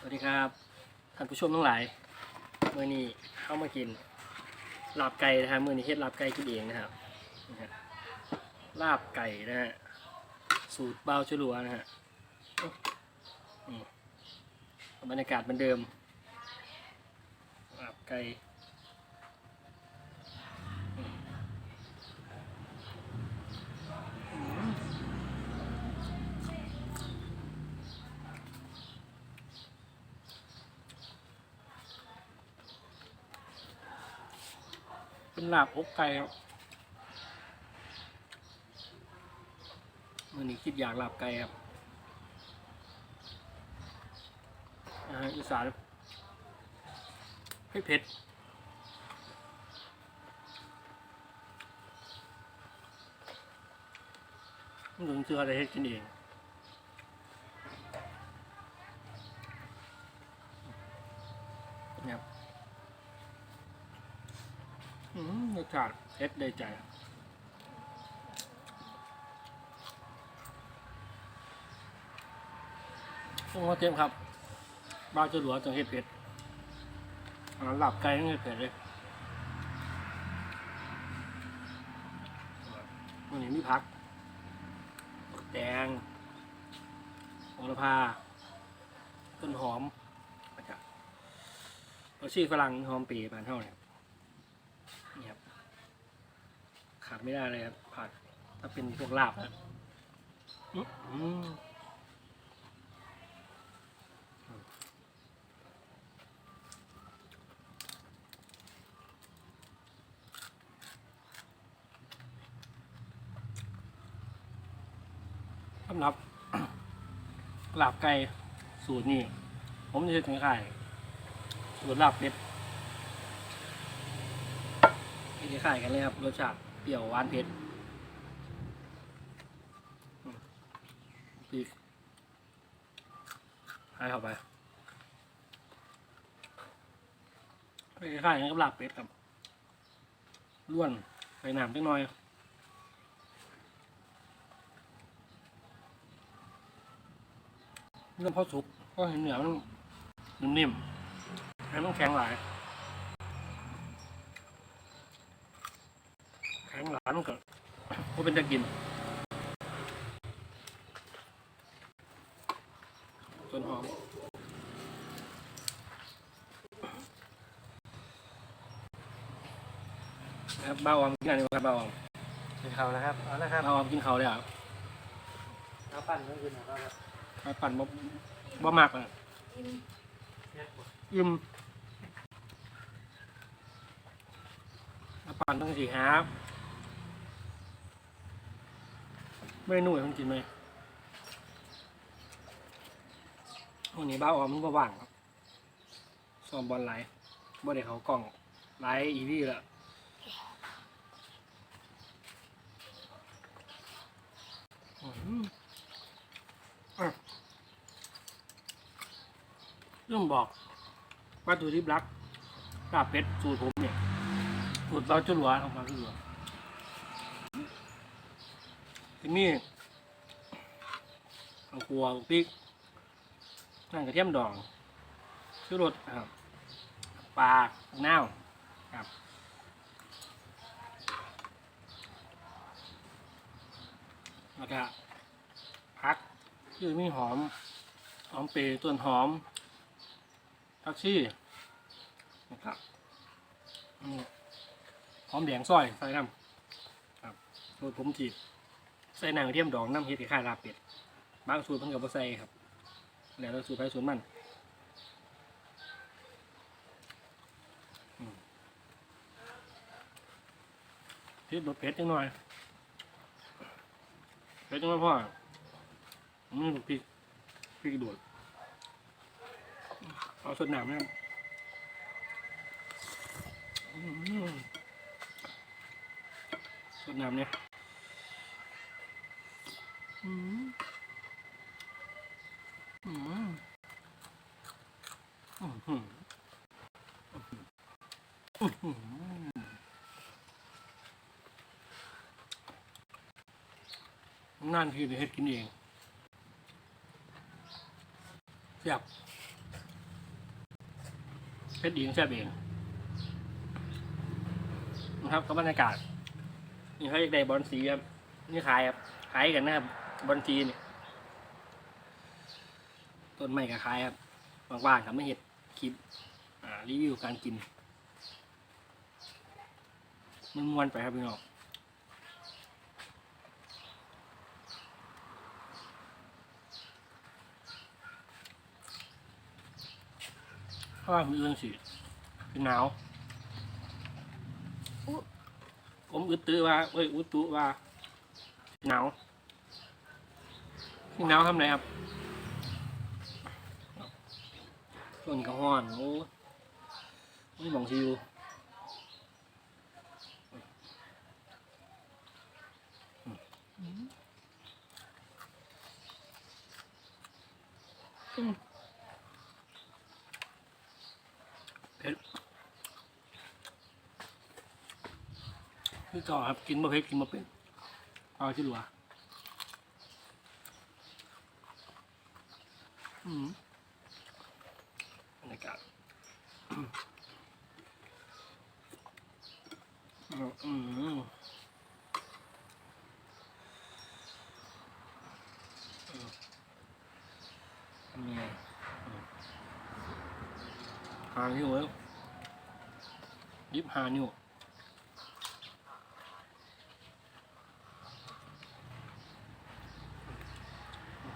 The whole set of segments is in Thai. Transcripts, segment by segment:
สวัสดีครับท่านผู้ชมทั้งหลายเมื่อนี้เข้ามากินลาบไก่นะครับเมื่อนี้เฮ็ดลาบไก่กินเองนะครับลาบไก่นะฮะสูตรเบาชลัวนะฮะบรรยากาศเหมือนเดิมลาบไก่ เป็นลาบอกไก่ครับมื่อนี้คิดอยากลาบไก่ครับอาหารอีสานให้เผ็ดมันถึงเชื่ออะไรให้กินเองนะครับอืมรสชาติ เผ็ดได้ใจต้องมาเต็มครับบ้าจะหลัวจังเห็ดเผ็ดหลับไก่ต้องเห็ดเผ็ดเลยวันนี้มีพักแดงโหระพา ต้นหอมนะครับเอชีฝรั่งหอมปีผ่านเท่าเนี่ยนี่ครับ ขาดไม่ได้เลยครับผักถ้าเป็นพวกลาบนะสำหรับลาบไก่สูตรนี่ผมจะใช้ถึงไข่สูตรลาบเป็ดไม่ไขายกันเลยครับรสชาติ รี้ยวหวานเผ็ดอืมพริกให้เข้าไปไม่ได้ายกันกับลาบเป็ดครับล้วนใส่น้ำจังหน่อยเรื่องพอสุกก็เห็นเหนือมันนิ่มๆแล้วต้องแข็งหลาย แข็งหลายมันก็ก็เป็นจะกิน ส่วนหอมครับเบาออมกินอะไรครับเบาออมกินเขานะครับ เอาละครับเบาออมกินเขาวเลยครับเอาปั้นก็กินนะครับไปปั่นบ่บ่มากอะเนี่ยอิ่มเอาปั่นต้องสี่ฮา ไม่นุ่ยต้องกินไหมวันนี้บ้าออมมันก็ว่างครับซ้อมบอลไลฟ์บ่ได้เขากล้องไลฟ์อีวี่ละอื้อหืออะเรื่องบอกวัตถุดิบลักลาบเป็ดสูตรผมเนี่ยสูตรเราจุลวออกมาจุหลว ที่นี่เอาครัวพริกนั่นกระเทียมดองชูรสครับปลาหน้าครับแล้วก็พักคือมีหอม หอมเปรย์ต้นหอมทักซี่นะครับอืมหอมแดงซอยใส่น้ำครับสูตรผมจีบ ใส่หนังเทียมดองน้ำเฮ็ดคล้ายลาเป็ด บางสูตรเพิ่นกับบ่ใส่ครับ แล้วแต่สูตรไผสูตรมันอืมพริกรสเผ็ดจังหน่อยเผ็ดจังหน่อยพ่ออืมพริกพริกโดดเอาสดน้ำนะครับอืมสดน้ำเนี่ยอืมอืมอืมอืมอืม งานคือได้เฮ็ดกินเองแซ่บเพชรดีแซ่บเองนะครับก็บรรยากาศนี่เขาอยากได้บอลสีครับนี่ขายครับขายกันนะครับบอลสีนี่ต้นไม้ก็ขายครับว่างๆครับไม่เห็ดคลิปรีวิวการกินมันมวนไปครับพี่น้อง เพราะว่ามืออื่นสิคือหนาวผมอึดตื้อว่าเอ้ยอุดตุว่าหนาวหนาวทำไรครับส่วนกระห้อนโอ้ไม่มองซิวอืมเผ็ด คือเก่อครับกินมาเผ็ดกินมาเป็นเอาที่หลัวอืมบรรยากาศอืมนี่ไงอืมหานิ้วแล้วยิบหานิ้ว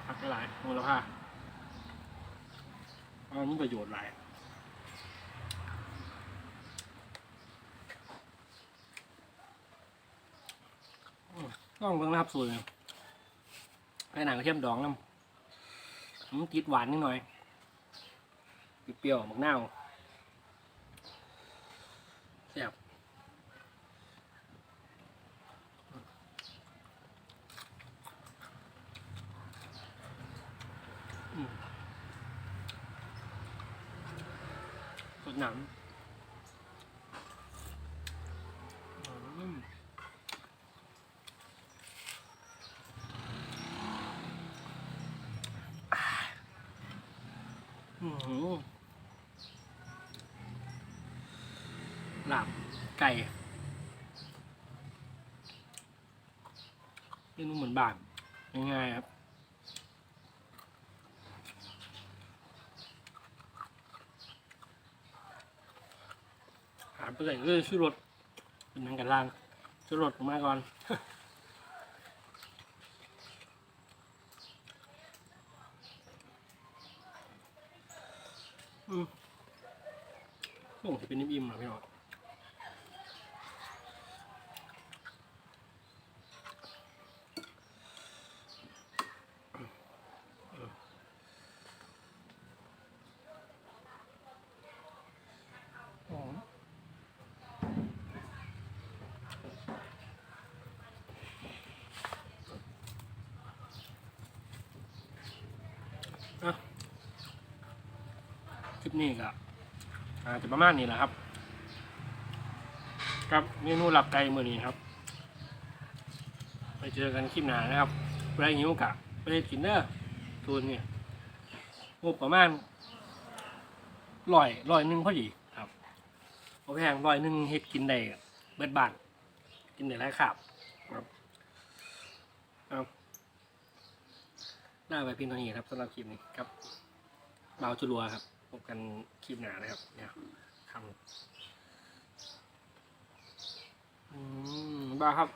พัก ฮะมันมีประโยชน์หลายอืมต้องเบิ่งนะครับสูตรเลยให้หนังกระเทียมดองน้ำมันติดหวานนิดหน่อย เปรี้ยวๆมักนาว ดหนังอืมหลาบไก่เมนูเหมือนบานง่ายๆครับ ไปเลยเออชื่อรถเป็นนังการล่างชื่อรถผมาก่อนอืมโอ้เป็นนิ่มๆหรอพี่น้อง ปนี้ก็อาจจะประมาณนี้แหละครับ ครับเมนูหลับไก่มือนี้ครับ ไปเจอกันคลิปหน้านะครับไปหิวกะไปได้กินเด้อทูนเนี่ยงบประมาณร้อยร้อยหนึ่งพอดีครับพอแพงร้อยหนึ่งเฮ็ดกินได้เบิดบานกินได้หลายขาบครับครับได้ไปเพียงเท่านี้ครับสำหรับคลิปนี้ครับเบาจุลัวครับ พบกันคลิปหน้านะครับ เนี่ยทำอืมบ้าครับ